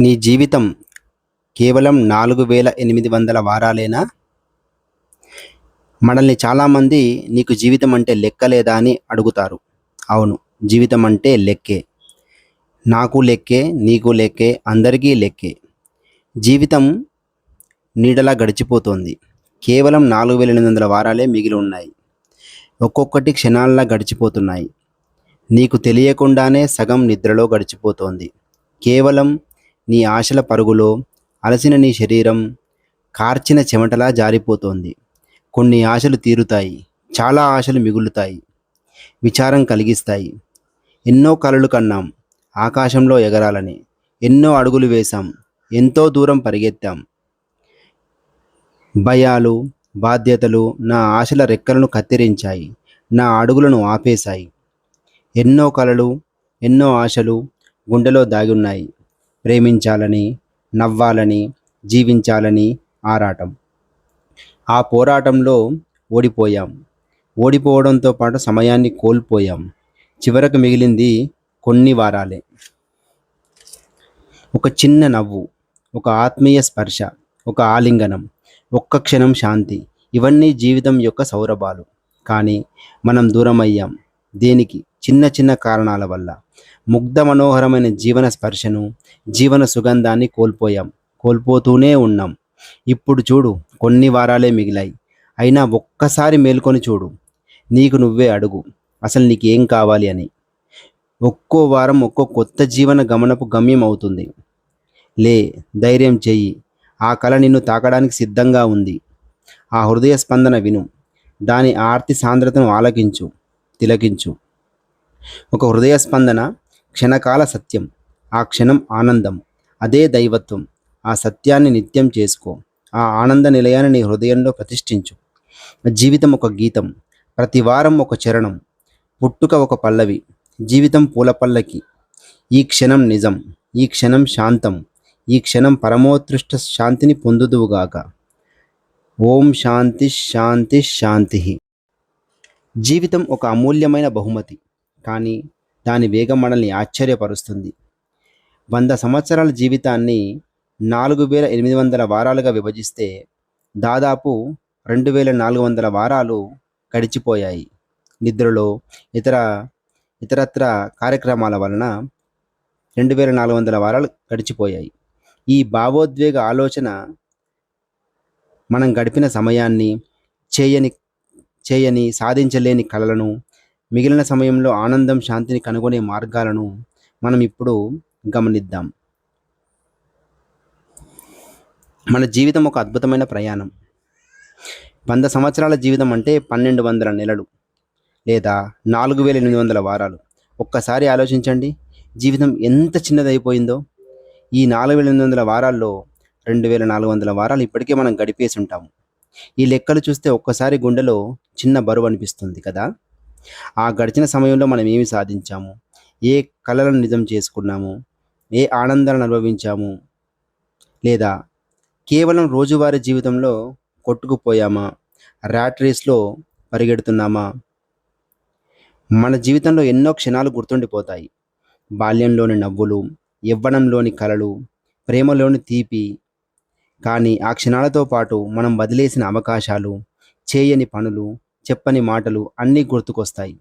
నీ జీవితం కేవలం నాలుగు వేల ఎనిమిది వందల వారాలేనా? మనల్ని చాలామంది నీకు జీవితం అంటే లెక్క లేదా అని అడుగుతారు. అవును జీవితం అంటే లెక్కే. నాకు లెక్కే నీకు లెక్కే అందరికీ లెక్కే. జీవితం నీడలా గడిచిపోతోంది. కేవలం నాలుగు వేల ఎనిమిది వందల వారాలే మిగిలి ఉన్నాయి. ఒక్కొక్కటి క్షణాల్లా గడిచిపోతున్నాయి. నీకు తెలియకుండానే సగం నిద్రలో గడిచిపోతోంది. కేవలం నీ ఆశల పరుగులో అలసిన నీ శరీరం కార్చిన చెమటలా జారిపోతోంది. కొన్ని ఆశలు తీరుతాయి చాలా ఆశలు మిగులుతాయి విచారం కలిగిస్తాయి. ఎన్నో కలలు కన్నాం ఆకాశంలో ఎగరాలని. ఎన్నో అడుగులు వేశాం ఎంతో దూరం పరిగెత్తాం. భయాలు బాధ్యతలు నా ఆశల రెక్కలను కత్తిరించాయి నా అడుగులను ఆపేశాయి. ఎన్నో కలలు ఎన్నో ఆశలు గుండెలో దాగున్నాయి ప్రేమించాలని నవ్వాలని జీవించాలని ఆరాటం. ఆ పోరాటంలో ఓడిపోయాం. ఓడిపోవడంతో పాటు సమయాన్ని కోల్పోయాం. చివరకు మిగిలింది కొన్ని వారాలే. ఒక చిన్న నవ్వు ఒక ఆత్మీయ స్పర్శ ఒక ఆలింగనం ఒక్క క్షణం శాంతి ఇవన్నీ జీవితం యొక్క సౌరభాలు. కానీ మనం దూరమయ్యాం. దేనికి? చిన్న చిన్న కారణాల వల్ల ముగ్ధ మనోహరమైన జీవన స్పర్శను జీవన సుగంధాన్ని కోల్పోయాం కోల్పోతూనే ఉన్నాం. ఇప్పుడు చూడు కొన్ని వారాలే మిగిలాయి. అయినా ఒక్కసారి మేల్కొని చూడు. నీకు నువ్వే అడుగు. అసలు నీకేం కావాలి అని. ఒక్కో వారం ఒక్కో కొత్త జీవన గమనపు గమ్యం అవుతుంది. లే ధైర్యం చెయ్యి. ఆ కళ నిన్ను తాకడానికి సిద్ధంగా ఉంది. ఆ హృదయ స్పందన విను. దాని ఆర్తి సాంద్రతను ఆలకించు తిలకించు. ఒక హృదయ స్పందన క్షణకాల సత్యం ఆ క్షణం ఆనందం అదే దైవత్వం ఆ సత్యాన్ని నిత్యం చేసుకో ఆ ఆనంద నిలయాన్ని నీ హృదయంలో ప్రతిష్ఠించు. జీవితం ఒక గీతం ప్రతి వారం ఒక చరణం పుట్టుక ఒక పల్లవి జీవితం పూల పల్లకి. ఈ క్షణం నిజం ఈ క్షణం శాంతం ఈ క్షణం పరమోత్కృష్ట శాంతిని పొందుదువుగాక. ఓం శాంతి శాంతి శాంతి. జీవితం ఒక అమూల్యమైన బహుమతి. కానీ దాని వేగం మనల్ని ఆశ్చర్యపరుస్తుంది. వంద సంవత్సరాల జీవితాన్ని నాలుగు వేల ఎనిమిది వందల వారాలుగా విభజిస్తే దాదాపు రెండు వేల నాలుగు వందల వారాలు గడిచిపోయాయి. నిద్రలో ఇతర ఇతరత్ర కార్యక్రమాల వలన రెండు వేల నాలుగు వందల వారాలు గడిచిపోయాయి. ఈ భావోద్వేగ ఆలోచన మనం గడిపిన సమయాన్ని చేయని చేయని సాధించలేని కళలను మిగిలిన సమయంలో ఆనందం శాంతిని కనుగొనే మార్గాలను మనం ఇప్పుడు గమనిద్దాం. మన జీవితం ఒక అద్భుతమైన ప్రయాణం. వంద సంవత్సరాల జీవితం అంటే పన్నెండు వందల నెలలు లేదా నాలుగు వేల ఎనిమిది వందల వారాలు. ఒక్కసారి ఆలోచించండి జీవితం ఎంత చిన్నదైపోయిందో. ఈ నాలుగు వేల ఎనిమిది వందల వారాల్లో రెండు వేల నాలుగు వందల వారాలు ఇప్పటికే మనం గడిపేసి ఉంటాము. ఈ లెక్కలు చూస్తే ఒక్కసారి గుండెలో చిన్న బరువు అనిపిస్తుంది కదా? ఆ గడిచిన సమయంలో మనం ఏమి సాధించాము? ఏ కళలను నిజం చేసుకున్నాము? ఏ ఆనందాలను అనుభవించాము? లేదా కేవలం రోజువారీ జీవితంలో కొట్టుకుపోయామా? ర్యాట్ రేస్లో పరిగెడుతున్నామా? మన జీవితంలో ఎన్నో క్షణాలు గుర్తుండిపోతాయి. బాల్యంలోని నవ్వులు యవ్వనంలోని కలలు ప్రేమలోని తీపి. కానీ ఆ క్షణాలతో పాటు మనం వదిలేసిన అవకాశాలు చేయని పనులు చెప్పని మాటలు అన్నీ గుర్తుకొస్తాయి.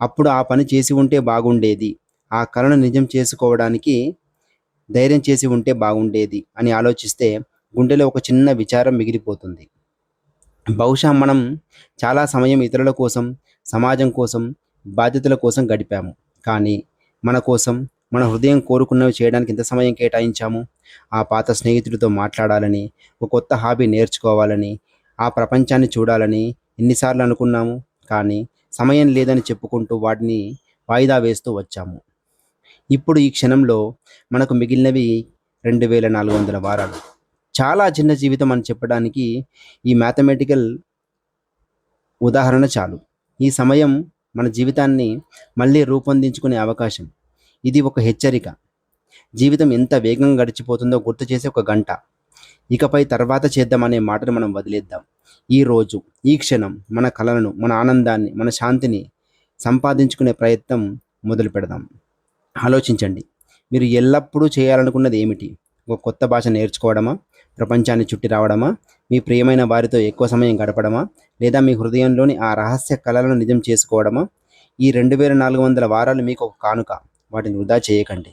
అప్పుడు ఆ పని చేసి ఉంటే బాగుండేది. ఆ కళను నిజం చేసుకోవడానికి ధైర్యం చేసి ఉంటే బాగుండేది అని ఆలోచిస్తే గుండెలో ఒక చిన్న విచారం మిగిలిపోతుంది. బహుశా మనం చాలా సమయం ఇతరుల కోసం సమాజం కోసం బాధ్యతల కోసం గడిపాము. కానీ మన కోసం మన హృదయం కోరుకున్నవి చేయడానికి ఎంత సమయం కేటాయించాము? ఆ పాత స్నేహితుడితో మాట్లాడాలని ఒక కొత్త హాబీ నేర్చుకోవాలని ఆ ప్రపంచాన్ని చూడాలని ఎన్నిసార్లు అనుకున్నాము కానీ సమయం లేదని చెప్పుకుంటూ వాటిని వాయిదా వేస్తూ వచ్చాము. ఇప్పుడు ఈ క్షణంలో మనకు మిగిలినవి రెండు వేల నాలుగు వందల వారాలు. చాలా చిన్న జీవితం అని చెప్పడానికి ఈ మ్యాథమెటికల్ ఉదాహరణ చాలు. ఈ సమయం మన జీవితాన్ని మళ్ళీ రూపొందించుకునే అవకాశం. ఇది ఒక హెచ్చరిక. జీవితం ఎంత వేగంగా గడిచిపోతుందో గుర్తు చేసే ఒక గంట. ఇకపై తర్వాత చేద్దామనే మాటను మనం వదిలేద్దాం. ఈ రోజు ఈ క్షణం మన కళలను మన ఆనందాన్ని మన శాంతిని సంపాదించుకునే ప్రయత్నం మొదలు పెడదాం. ఆలోచించండి. మీరు ఎల్లప్పుడూ చేయాలనుకున్నది ఏమిటి? ఒక కొత్త భాష నేర్చుకోవడమా? ప్రపంచాన్ని చుట్టి రావడమా? మీ ప్రియమైన వారితో ఎక్కువ సమయం గడపడమా? లేదా మీ హృదయంలోని ఆ రహస్య కళలను నిజం చేసుకోవడమా? ఈ రెండు వేల నాలుగు వందల వారాలు మీకు ఒక కానుక. వాటిని వృధా చేయకండి.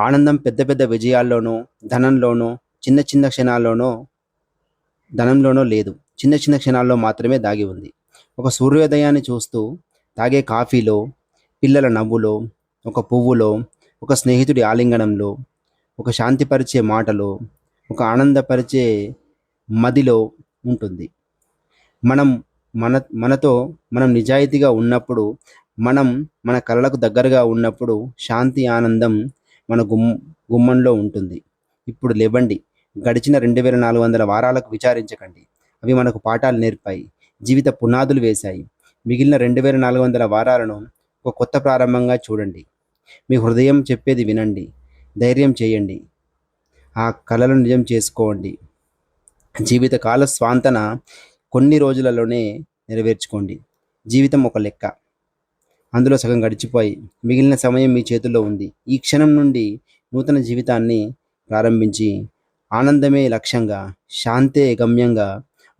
ఆనందం పెద్ద పెద్ద విజయాల్లోనో ధనంలోనో చిన్న చిన్న క్షణాల్లోనో ధనంలోనో లేదు. చిన్న చిన్న క్షణాల్లో మాత్రమే దాగి ఉంది. ఒక సూర్యోదయాన్ని చూస్తూ తాగే కాఫీలో పిల్లల నవ్వులో ఒక పువ్వులో ఒక స్నేహితుడి ఆలింగనంలో ఒక శాంతిపరిచే మాటలో ఒక ఆనందపరిచే మదిలో ఉంటుంది. మనం మన మనతో మనం నిజాయితీగా ఉన్నప్పుడు మనం మన కళలకు దగ్గరగా ఉన్నప్పుడు శాంతి ఆనందం మన గుమ్ గుమ్మంలో ఉంటుంది. ఇప్పుడు లేవండి. గడిచిన రెండు వేల నాలుగు వందల వారాలకు విచారించకండి. అవి మనకు పాఠాలు నేర్పాయి. జీవిత పునాదులు వేశాయి. మిగిలిన రెండు వేల నాలుగు వందల వారాలను ఒక కొత్త ప్రారంభంగా చూడండి. మీ హృదయం చెప్పేది వినండి. ధైర్యం చేయండి. ఆ కళలను నిజం చేసుకోండి. జీవితకాల స్వాంతన కొన్ని రోజులలోనే నెరవేర్చుకోండి. జీవితం ఒక లెక్క. అందులో సగం గడిచిపోయి మిగిలిన సమయం మీ చేతుల్లో ఉంది. ఈ క్షణం నుండి నూతన జీవితాన్ని ప్రారంభించి ఆనందమే లక్ష్యంగా శాంతే గమ్యంగా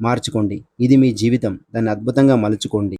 మార్చుకోండి. ఇది మీ జీవితం. దాన్ని అద్భుతంగా మలుచుకోండి.